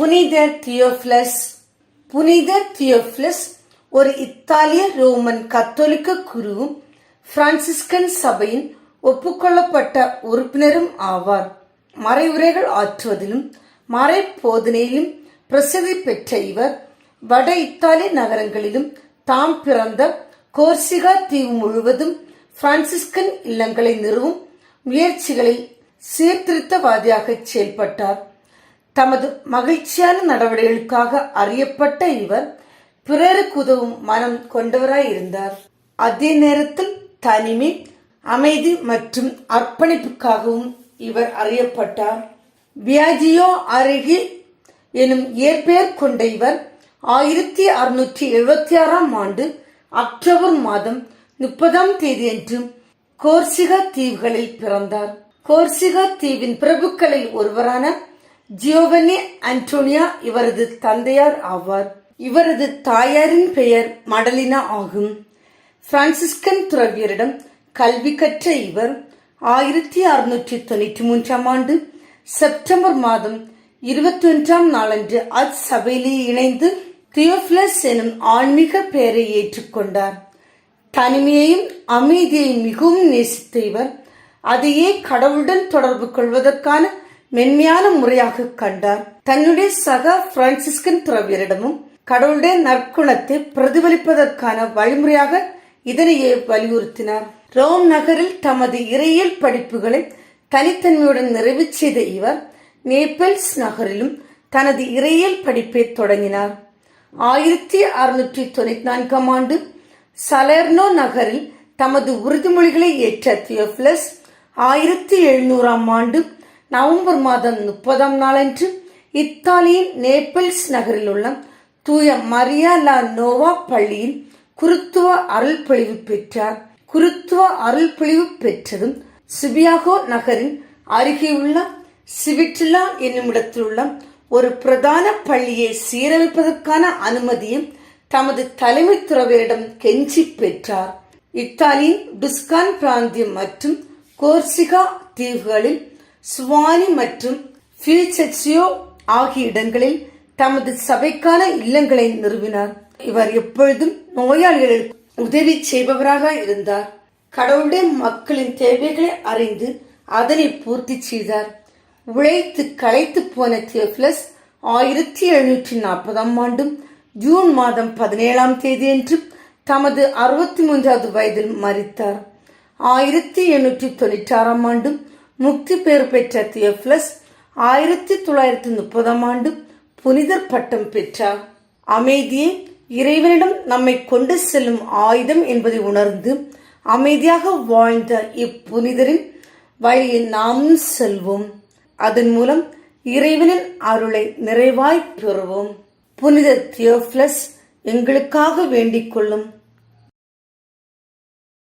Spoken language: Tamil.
புனித தியோஃபிலஸ் புனித தியோஃபிலஸ் ஒரு இத்தாலிய ரோமன் கத்தோலிக்க குருவும் பிரான்சிஸ்கன் சபையின் ஒப்புக்கொள்ளப்பட்ட உறுப்பினரும் ஆவார். மறைவுரைகள் ஆற்றுவதிலும் மறை போதனையிலும் பிரசித்தி பெற்ற இவர் வட இத்தாலிய நகரங்களிலும் தாம் பிறந்த கோர்சிகா தீவு முழுவதும் பிரான்சிஸ்கன் இல்லங்களை நிறுவும் முயற்சிகளில் சீர்திருத்தவாதியாக செயல்பட்டார். தமது மகிழ்ச்சியான நடவடிக்கைகளுக்காக அறியப்பட்ட இவர் பிறருக்கு உதவும் மனம் கொண்டவராயிருந்தார். அதே நேரத்தில் தனிமை அமைதி மற்றும் அர்ப்பணிப்புக்காகவும் இவர் அறியப்பட்டார். வியாஜியோ அருகில் எனும் இயற்பெயர் கொண்ட இவர் ஆயிரத்தி அறுநூற்றி எழுபத்தி ஆறாம் ஆண்டு அக்டோபர் மாதம் முப்பதாம் தேதியன்று கோர்சிகா தீவுகளில் பிறந்தார். கோர்சிகா தீவின் பிரபுக்களில் ஒருவரான ஜியோவனி அன்டோனியா இவரது தந்தையார் ஆவார். இவரது தாயாரின் பெயர் மடலினா ஆகும். பிரான்சிஸ்கன் துறவியரிடம் கல்வி கற்ற இவர் ஆயிரத்தி அறுநூற்றி தொண்ணூற்றி மூன்றாம் ஆண்டு செப்டம்பர் மாதம் இருபத்தி ஒன்றாம் நாளன்று அச் சபையிலே இணைந்து தியோஃபிலஸ் எனும் ஆன்மீக பெயரை ஏற்றுக்கொண்டார். தனிமையையும் அமைதியையும் மிகவும் நேசித்த இவர் அதையே கடவுளுடன் தொடர்பு கொள்வதற்கான மென்மையான முறையாக கண்டார். தன்னுடைய சக பிரான்சிஸ்கன் துறவியரிடமும் கடவுளுடைய நற்குணத்தை பிரதிபலிப்பதற்கான வழிமுறையாக இதனையே வலியுறுத்தினார். ரோம் நகரில் தமது இறையியல் படிப்புகளை தனித்தன்மையுடன் நிறைவு செய்த இவர் நேபிள்ஸ் நகரிலும் தனது இறையியல் படிப்பை தொடங்கினார். ஆயிரத்தி அறுநூற்றி தொண்ணூத்தி நான்காம் ஆண்டு சலேர்னோ நகரில் தமது உறுதிமொழிகளை ஏற்ற தியோபிலஸ் ஆயிரத்தி எழுநூறாம் ஆண்டு நவம்பர் மாதம் முப்பதாம் நாளன்று இத்தாலியின் நேபிள்ஸ் நகரில் உள்ள தூய மரியா லா நோவா பள்ளியில் குருத்துவ அருள் பொழிவு பெற்றார். குருத்துவ அருள் பொழிவு பெற்றதும் சிபியாகோ நகரின் அருகேயுள்ள சிவிட்டிலா என்னும் இடத்தில் உள்ள ஒரு பிரதான பள்ளியை சீரமைப்பதற்கான அனுமதியும் தமது தலைமை துறவியரிடம் கெஞ்சி பெற்றார். இத்தாலியின் டுஸ்கான் பிராந்தியம் மற்றும் கோர்சிகா தீவுகளில் சுவானி மற்றும் ஃபியூச்செச்சியோ ஆகிய இடங்களில் தமது சபைக்கான இல்லங்களை நிறுவினார். இவர் எப்பொழுதும் நோயாளிகளுக்கு உதவி செய்பவராக இருந்தார். கடவுளுடைய மக்களின் தேவைகளை அறிந்து அதனை பூர்த்தி செய்தார். உழைத்து களைத்து போன தியோபிலஸ் ஆயிரத்தி எழுநூற்றி நாற்பதாம் ஆண்டும் ஜூன் மாதம் பதினேழாம் தேதியன்று தமது அறுபத்தி மூன்றாவது வயதில் மறித்தார். ஆயிரத்தி எண்ணூற்றி தொண்ணூற்றி ஆறாம் ஆண்டும் முக்தி பெயர் பெற்ற தியோபிலஸ் ஆயிரத்தி தொள்ளாயிரத்தி முப்பதாம் ஆண்டு புனிதர் பட்டம் பெற்றார். அமைதியே இறைவனிடம் நம்மை கொண்டு செல்லும் ஆயுதம் என்பதை உணர்ந்து அமைதியாக வாழ்ந்த இப்புனிதரின் வழியில் நாமும் செல்வோம். அதன் மூலம் இறைவனின் அருளை நிறைவாய் பெறுவோம். புனித தியோபிலஸ் எங்களுக்காக வேண்டிக் கொள்ளும்